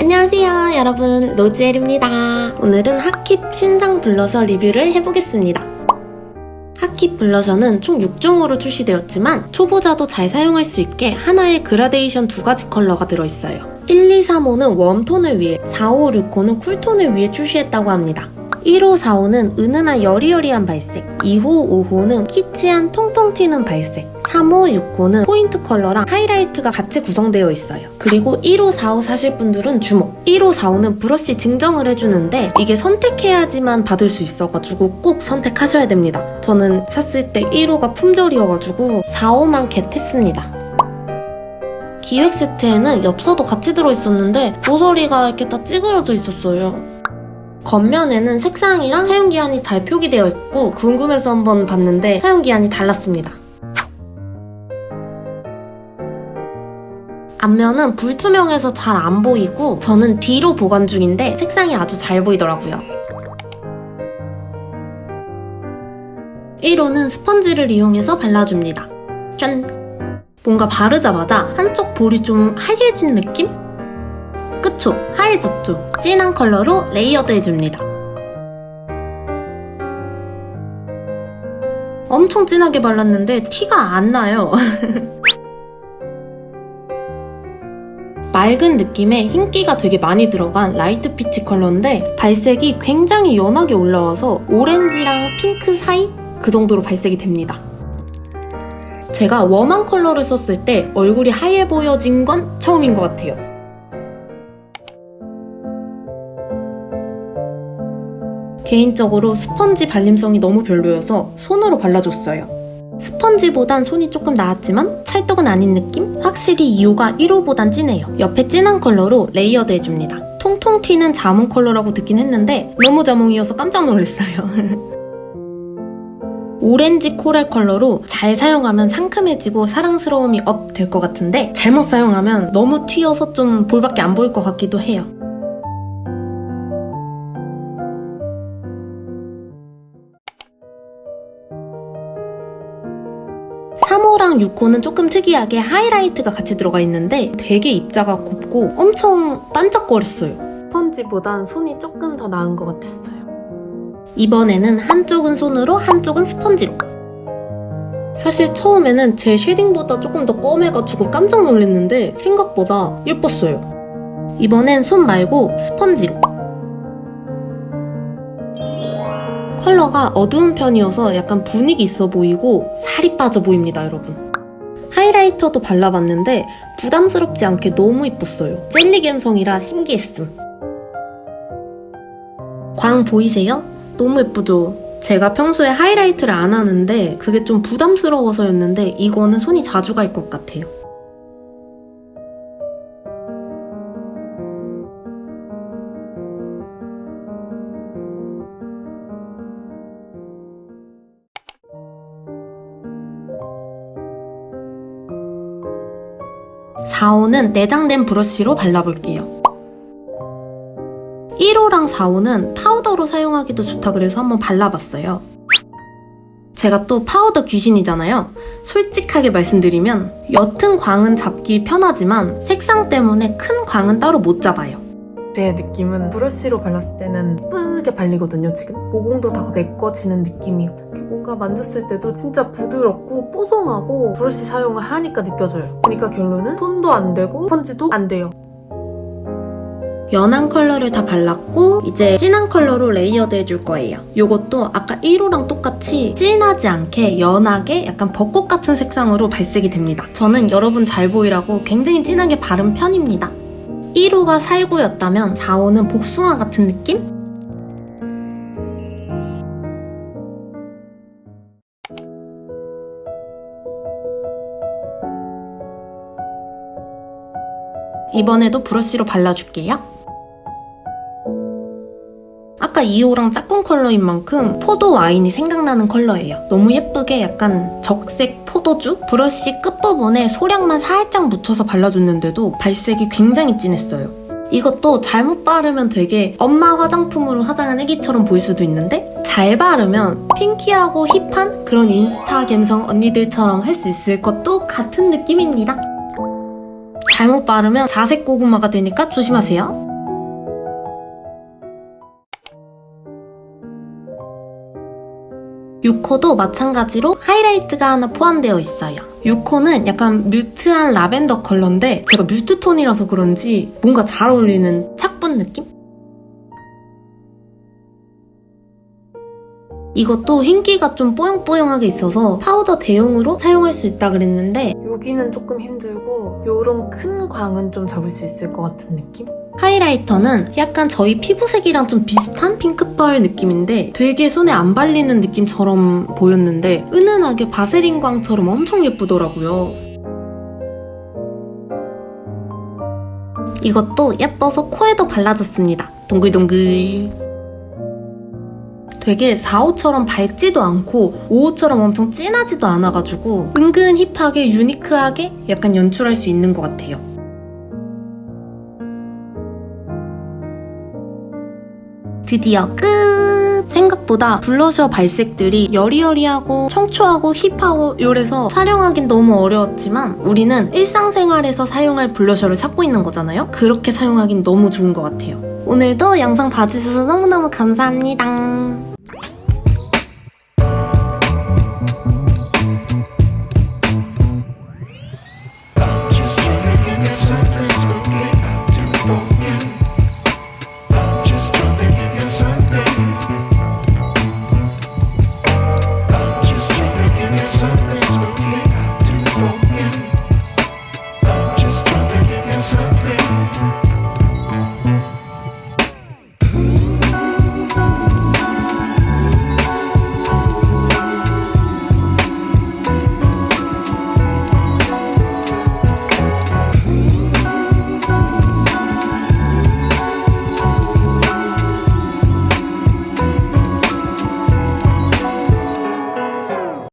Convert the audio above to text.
안녕하세요 여러분. 로지엘입니다. 오늘은 핫킵 신상 블러셔 리뷰를 해보겠습니다 핫킵 블러셔는 총 6종으로 출시되었지만 초보자도 잘 사용할 수 있게 하나의 그라데이션 두 가지 컬러가 들어있어요. 1, 2, 3, 5는 웜톤을 위해 4, 5, 6, 5는 쿨톤을 위해 출시했다고 합니다 1호, 4호는 은은한 여리여리한 발색 2호, 5호는 키치한 통통 튀는 발색 3호, 6호는 포인트 컬러랑 하이라이트가 같이 구성되어 있어요. 그리고 1호, 4호 사실 분들은 주목. 1호, 4호는 브러쉬 증정을 해주는데 이게 선택해야지만 받을 수 있어가지고 꼭 선택하셔야 됩니다. 저는 샀을 때 1호가 품절이어가지고 4호만 겟했습니다. 기획 세트에는 엽서도 같이 들어있었는데 모서리가 이렇게 다 찌그러져 있었어요 겉면에는 색상이랑 사용기한이 잘 표기되어 있고 궁금해서 한번 봤는데 사용기한이 달랐습니다. 앞면은 불투명해서 잘 안 보이고 저는 뒤로 보관 중인데 색상이 아주 잘 보이더라고요. 1호는 스펀지를 이용해서 발라줍니다. 짠! 뭔가 바르자마자 한쪽 볼이 좀 하얘진 느낌? 그쵸? 하얘졌죠? 진한 컬러로 레이어드 해줍니다. 엄청 진하게 발랐는데 티가 안 나요. 맑은 느낌의 흰기가 되게 많이 들어간 라이트 피치 컬러인데 발색이 굉장히 연하게 올라와서 오렌지랑 핑크 사이? 그 정도로 발색이 됩니다. 제가 웜한 컬러를 썼을 때 얼굴이 하얘 보여진 건 처음인 것 같아요. 개인적으로 스펀지 발림성이 너무 별로여서 손으로 발라줬어요. 스펀지보단 손이 조금 나았지만 찰떡은 아닌 느낌? 확실히 2호가 1호보단 진해요. 옆에 진한 컬러로 레이어드 해줍니다. 통통 튀는 자몽 컬러라고 듣긴 했는데 너무 자몽이어서 깜짝 놀랐어요. 오렌지 코랄 컬러로 잘 사용하면 상큼해지고 사랑스러움이 업 될 것 같은데 잘못 사용하면 너무 튀어서 좀 볼밖에 안 보일 것 같기도 해요. 3호랑 6호는 조금 특이하게 하이라이트가 같이 들어가 있는데 되게 입자가 곱고 엄청 반짝거렸어요. 스펀지보단 손이 조금 더 나은 것 같았어요. 이번에는 한쪽은 손으로 한쪽은 스펀지로. 사실 처음에는 제 쉐딩보다 조금 더 검해가지고 깜짝 놀랐는데 생각보다 예뻤어요. 이번엔 손 말고 스펀지로. 컬러가 어두운 편이어서 약간 분위기 있어 보이고 살이 빠져 보입니다, 여러분. 하이라이터도 발라봤는데 부담스럽지 않게 너무 이뻤어요. 젤리 감성이라 신기했음. 광 보이세요? 너무 예쁘죠? 제가 평소에 하이라이트를 안 하는데 그게 좀 부담스러워서였는데 이거는 손이 자주 갈 것 같아요. 사호는 내장된 브러쉬로 발라볼게요. 1호랑 4호는 파우더로 사용하기도 좋다 그래서 한번 발라봤어요. 제가 또 파우더 귀신이잖아요. 솔직하게 말씀드리면 옅은 광은 잡기 편하지만 색상 때문에 큰 광은 따로 못 잡아요. 제 느낌은 브러쉬로 발랐을 때는 예쁘게 발리거든요, 지금. 모공도 다 메꿔지는 느낌이고. 뭔가 만졌을 때도 진짜 부드럽고 뽀송하고 브러쉬 사용을 하니까 느껴져요. 그러니까 결론은 손도 안 되고 스펀지도 안 돼요. 연한 컬러를 다 발랐고 이제 진한 컬러로 레이어드 해줄 거예요. 이것도 아까 1호랑 똑같이 진하지 않게 연하게 약간 벚꽃 같은 색상으로 발색이 됩니다. 저는 여러분 잘 보이라고 굉장히 진하게 바른 편입니다. 1호가 살구였다면 4호는 복숭아 같은 느낌? 이번에도 브러쉬로 발라줄게요. 아까 컬러가 2호랑 짝꿍 컬러인 만큼 포도 와인이 생각나는 컬러예요. 너무 예쁘게 약간 적색 포도주? 브러쉬 끝부분에 소량만 살짝 묻혀서 발라줬는데도 발색이 굉장히 진했어요. 이것도 잘못 바르면 되게 엄마 화장품으로 화장한 애기처럼 보일 수도 있는데 잘 바르면 핑키하고 힙한 그런 인스타 감성 언니들처럼 할 수 있을 것도 같은 느낌입니다. 잘못 바르면 자색 고구마가 되니까 조심하세요. 6호도 마찬가지로 하이라이트가 하나 포함되어 있어요. 6호는 약간 뮤트한 라벤더 컬러인데 제가 뮤트 톤이라서 그런지 뭔가 잘 어울리는 착분 느낌? 이것도 흰기가 좀 뽀용뽀용하게 있어서 파우더 대용으로 사용할 수 있다 그랬는데 여기는 조금 힘들고 요런 큰 광은 좀 잡을 수 있을 것 같은 느낌? 하이라이터는 약간 저희 피부색이랑 좀 비슷한 핑크펄 느낌인데 되게 손에 안 발리는 느낌처럼 보였는데 은은하게 바세린 광처럼 엄청 예쁘더라고요. 이것도 예뻐서 코에도 발라줬습니다. 동글동글. 되게 4호처럼 밝지도 않고 5호처럼 엄청 진하지도 않아가지고 은근 힙하게 유니크하게 약간 연출할 수 있는 것 같아요. 드디어 끝! 생각보다 블러셔 발색들이 여리여리하고 청초하고 힙하고 요래서 촬영하긴 너무 어려웠지만 우리는 일상생활에서 사용할 블러셔를 찾고 있는 거잖아요? 그렇게 사용하긴 너무 좋은 것 같아요. 오늘도 영상 봐주셔서 너무너무 감사합니다. It's